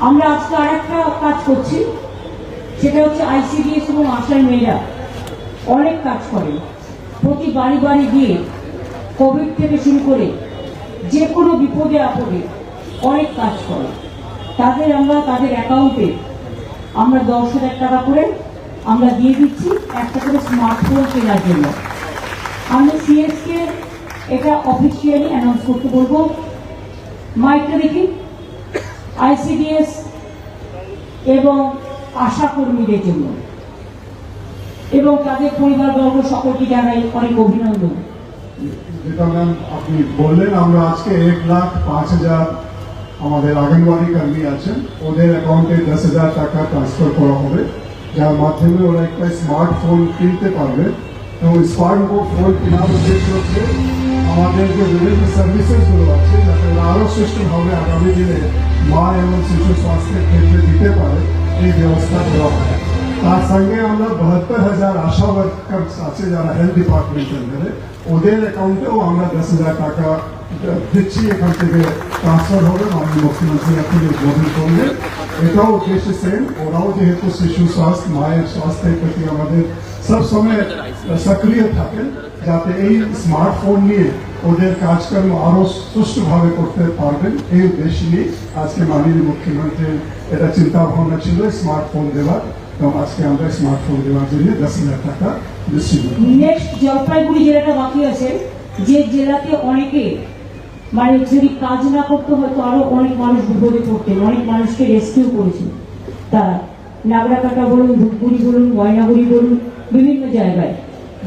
আমরা আজকে আর একটা কাজ করছি। সেটা হচ্ছে আইসিডিএস এবং আশার মেয়েরা অনেক কাজ করে। প্রতি বাড়ি বাড়ি গিয়ে কোভিড থেকে শুরু করে যে কোনো বিপদে আপদে অনেক কাজ করে। তাদের আমরা, তাদের অ্যাকাউন্টে আমরা দশ হাজার টাকা করে আমরা দিয়ে দিচ্ছি একটা করে স্মার্টফোন কেনার জন্য। আমি সিএসকে এটা অফিসিয়ালি অ্যানাউন্স করতে বলব। মাইকটা দেখি। আইসিডিএস এবং আশা কর্মীদের জন্য। এবং তাদের পরিবারবর্গ সকলকে জানাই অনেক অভিনন্দন। যেটা ম্যাম আপনি বললেন, আমরা আজকে এক লাখ পাঁচ হাজার আমাদের আঙ্গনওয়াড়ি কর্মী আছেন। ওদের অ্যাকাউন্টে দশ হাজার টাকা ট্রান্সফার করা হবে। যার মাধ্যমে ওরা একটা স্মার্টফোন কিনতে পারবে। এবং স্মার্টফোন ফোন কেনার উদ্দেশ্য হচ্ছে আমাদের যে বিভিন্ন সার্ভিসেসগুলো আছে, যাতে আরও সুষ্ঠুভাবে আগামী দিনে মা এবং শিশু স্বাস্থ্যের ক্ষেত্রে দিতে পারে, এই ব্যবস্থা দেওয়া হয়। তার সঙ্গে আমরা বাহাত্তর হাজার আশা ওয়ার্কার্স আছে যারা হেলথ ডিপার্টমেন্টের ধরে ওদের অ্যাকাউন্টেও আমরা দশ হাজার টাকা দিচ্ছি, এখান থেকে ট্রান্সফার হবে। মাননীয় মুখ্যমন্ত্রী এখন উদ্বোধন করলেন এটাও উদ্দেশ্য সেম ওরাও যেহেতু শিশু স্বাস্থ্য, মায়ের স্বাস্থ্যের প্রতি আমাদের সবসময় সক্রিয় থাকেন যাতে এই স্মার্টফোন নিয়ে ওদের কাজকর্ম আরও সুষ্ঠুভাবে করতে পারবেন। এই উদ্দেশ্য নিয়ে আজকে মাননীয় মুখ্যমন্ত্রীর এটা চিন্তা ভাবনা ছিল স্মার্টফোন দেওয়ার। এবং আজকে আমরা স্মার্টফোন দেওয়ার জন্য দশ হাজার টাকা নেক্সট জলপাইগুড়ি জেলাটা বাকি আছে। যে জেলাতে অনেকে মানে যদি কাজ না করতে হয়তো আরও অনেক মানুষ বিপদে পড়তেন, অনেক মানুষকে রেস্কিউ করেছে তারা নাগরাকাটা বলুন, ধূপগুড়ি বলুন ময়নাগুড়ি বলুন বিভিন্ন জায়গায়।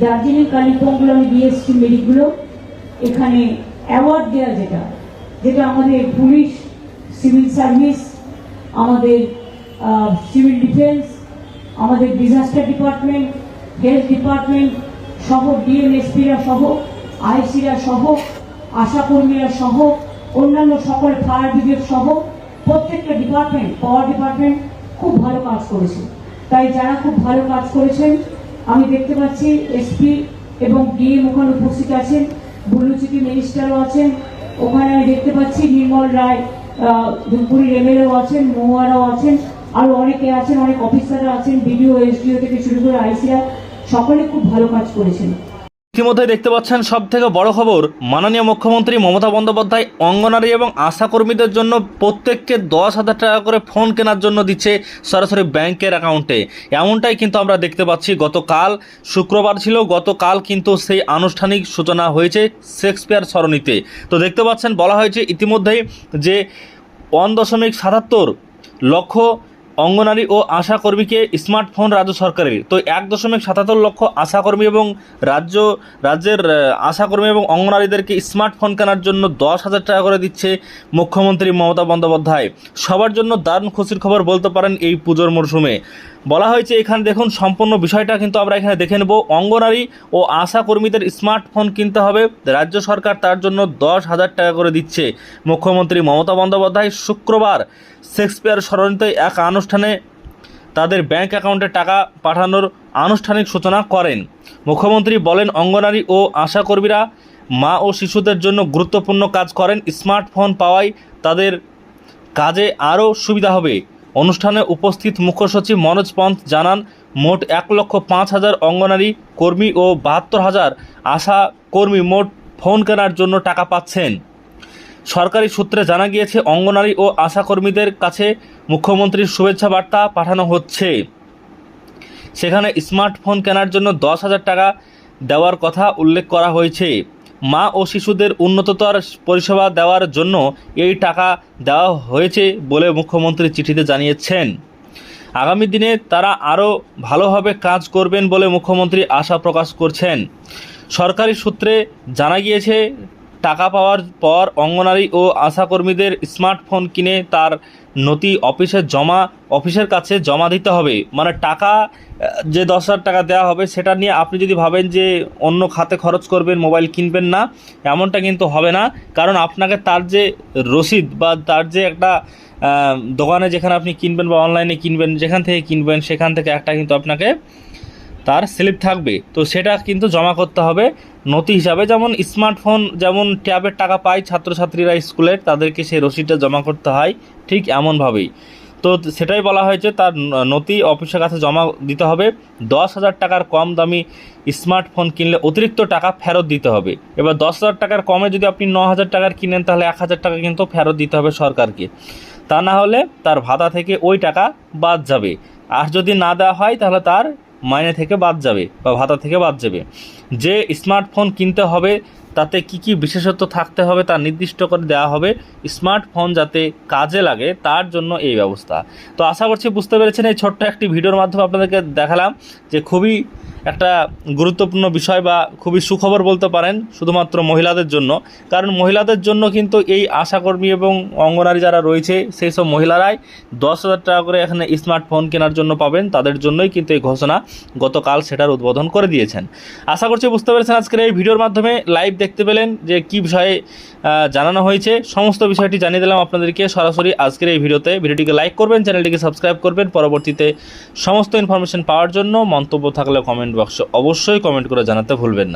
দার্জিলিং, কালিম্পংগুলো, আমি দিয়ে এসেছি মেডিকগুলো এখানে অ্যাওয়ার্ড দেওয়া যেটা যেটা আমাদের পুলিশ সিভিল সার্ভিস আমাদের সিভিল ডিফেন্স আমাদের ডিজাস্টার ডিপার্টমেন্ট হেলথ ডিপার্টমেন্ট সহ ডিএমএসপিরা সহ আইসিরা সহ, আশাকর্মীরা সহ, অন্যান্য সকল ফায়ার ব্রিগেড সহ, প্রত্যেকটা ডিপার্টমেন্ট পাওয়ার ডিপার্টমেন্ট খুব ভালো কাজ করেছে। তাই যারা খুব ভালো কাজ করেছেন আমি দেখতে পাচ্ছি এসপি এবং ডিএম ওখানে উপস্থিত আছেন বুলুচিটি মিনিস্টারও আছেন, ওখানে আমি দেখতে পাচ্ছি নির্মল রায় ধূপগুড়ির এমএলএও আছেন, মহুয়ারাও আছেন, আরও অনেকে আছেন, অনেক অফিসাররা আছেন, বিডিও, এসডিও থেকে শুরু করে আইসিরা সকলে খুব ভালো কাজ করেছেন। ইতিমধ্যে দেখতে পাচ্ছেন সব থেকে বড় খবর, মাননীয় মুখ্যমন্ত্রী মমতা বন্দ্যোপাধ্যায় অঙ্গনারী এবং আশা কর্মীদের জন্য প্রত্যেককে দশ হাজার টাকা করে ফোন কেনার জন্য দিচ্ছে সরাসরি ব্যাংকের অ্যাকাউন্টে। এমনটাই কিন্তু আমরা দেখতে পাচ্ছি। গতকাল শুক্রবার ছিল, গতকাল কিন্তু সেই আনুষ্ঠানিক সূচনা হয়েছে শেক্সপিয়ার সরণিতে। তো দেখতে পাচ্ছেন, বলা হয়েছে ইতিমধ্যেই যে ওয়ান দশমিক সাতাত্তর লক্ষ অঙ্গনারী ও আশাকর্মীকে স্মার্টফোন রাজ্য সরকারের। তো এক দশমিক সাতাত্তর লক্ষ আশাকর্মী এবং রাজ্য, রাজ্যের আশাকর্মী এবং অঙ্গনারীদেরকে স্মার্টফোন কেনার জন্য দশ হাজার টাকা করে দিচ্ছে মুখ্যমন্ত্রী মমতা বন্দ্যোপাধ্যায়। সবার জন্য দারুণ খুশির খবর বলতে পারেন এই পুজোর মরশুমে। বলা হয়েছে এখানে দেখুন, সম্পূর্ণ বিষয়টা কিন্তু আমরা এখানে দেখে নেব। অঙ্গনারী ও আশা কর্মীদের স্মার্টফোন কিনতে হবে। রাজ্য সরকার তার জন্য দশ হাজার টাকা করে দিচ্ছে। মুখ্যমন্ত্রী মমতা বন্দ্যোপাধ্যায় শুক্রবার শেক্সপিয়ার সরণিতে এক আনুষ্ঠানে তাদের ব্যাংক অ্যাকাউন্টে টাকা পাঠানোর আনুষ্ঠানিক সূচনা করেন। মুখ্যমন্ত্রী বলেন, অঙ্গনারী ও আশাকর্মীরা মা ও শিশুদের জন্য গুরুত্বপূর্ণ কাজ করেন। স্মার্টফোন পাওয়ায় তাদের কাজে আরও সুবিধা হবে। অনুষ্ঠানে উপস্থিত মুখ্য সচিব মনোজ পন্থ জানান, মোট এক লক্ষ পাঁচ হাজার অঙ্গনারী কর্মী ও বাহাত্তর হাজার আশা কর্মী মোট ফোন কেনার জন্য টাকা পাচ্ছেন। সরকারি সূত্রে জানা গিয়েছে, অঙ্গনারী ও আশাকর্মীদের কাছে মুখ্যমন্ত্রীর শুভেচ্ছা বার্তা পাঠানো হচ্ছে। সেখানে স্মার্টফোন কেনার জন্য দশ হাজার টাকা দেওয়ার কথা উল্লেখ করা হয়েছে। মা ও শিশুদের উন্নততর পরিষেবা দেওয়ার জন্য এই টাকা দেওয়া হয়েছে বলে মুখ্যমন্ত্রী চিঠিতে জানিয়েছেন। আগামী দিনে তারা আরও ভালোভাবে কাজ করবেন বলে মুখ্যমন্ত্রী আশা প্রকাশ করছেন। সরকারি সূত্রে জানা গিয়েছে টাকা পাওয়ার পর অঙ্গনারী ও আশাকর্মীদের স্মার্টফোন কিনে তার নথি অফিসে জমা, অফিসের কাছে জমা দিতে হবে। মানে টাকা যে দশ হাজার টাকা দেওয়া হবে, সেটা নিয়ে আপনি যদি ভাবেন যে অন্য খাতে খরচ করবেন, মোবাইল কিনবেন না, এমনটা কিন্তু হবে না। কারণ আপনাকে তার যে রসিদ বা তার যে একটা দোকানে যেখানে আপনি কিনবেন বা অনলাইনে কিনবেন, যেখান থেকে কিনবেন, সেখান থেকে একটা কিন্তু আপনাকে তার স্লিপ থাকবে। তো সেটা কিন্তু জমা করতে হবে। নথি হিসাবে যেমন স্মার্টফোন, যেমন ট্যাবের টাকা পায় ছাত্রছাত্রীরা স্কুলের তাদেরকে সেই রসিদটা জমা করতে হয় ঠিক এমনভাবেই। তো সেটাই বলা হয়েছে, তার নথি অফিসের কাছে জমা দিতে হবে। দশ হাজার টাকার কম দামি স্মার্টফোন কিনলে অতিরিক্ত টাকা ফেরত দিতে হবে। এবার দশ হাজার টাকার কমে যদি আপনি ন হাজার টাকার কিনেন, তাহলে এক হাজার টাকা কিন্তু ফেরত দিতে হবে সরকারকে। তা না হলে তার ভাতা থেকে ওই টাকা বাদ যাবে। আর যদি না দেওয়া হয়, তাহলে তার মাইনে থেকে বাদ যাবে বা ভাতা থেকে বাদ যাবে। যে স্মার্টফোন কিনতে হবে, তাতে কি কি বিশেষত্ব থাকতে হবে তা নির্দিষ্ট করে দেওয়া হবে। স্মার্টফোন যাতে কাজে লাগে, তার জন্য এই ব্যবস্থা। তো আশা করছি বুঝতে পেরেছেন, এই ছোট্ট একটি ভিডিওর মাধ্যমে আপনাদেরকে দেখালাম যে খুবই একটা গুরুত্বপূর্ণ বিষয় বা খুবই সুখবর বলতে পারেন শুধুমাত্র মহিলাদের জন্য। কারণ মহিলাদের জন্য কিন্তু এই আশাকর্মী এবং অঙ্গনারী যারা রয়েছে, সেই সব মহিলারাই দশ হাজার টাকা করে এখানে স্মার্টফোন কেনার জন্য পাবেন। তাদের জন্যই কিন্তু এই ঘোষণা গতকাল সেটার উদ্বোধন করে দিয়েছেন। আশা করছি বুঝতে পেরেছেন আজকের এই ভিডিওর মাধ্যমে। লাইভ দেখতে পেলেন যে কি বিষয়ে জানানো হয়েছে। সমস্ত বিষয়টি জানিয়ে দিলাম আপনাদেরকে সরাসরি আজকের এই ভিডিওতে। ভিডিওটিকে লাইক করবেন, চ্যানেলটিকে সাবস্ক্রাইব করবেন। পরবর্তীতে সমস্ত ইনফরমেশন পাওয়ার জন্য মন্তব্য থাকলে কমেন্ট বক্সে অবশ্যই কমেন্ট করে জানাতে ভুলবেন না।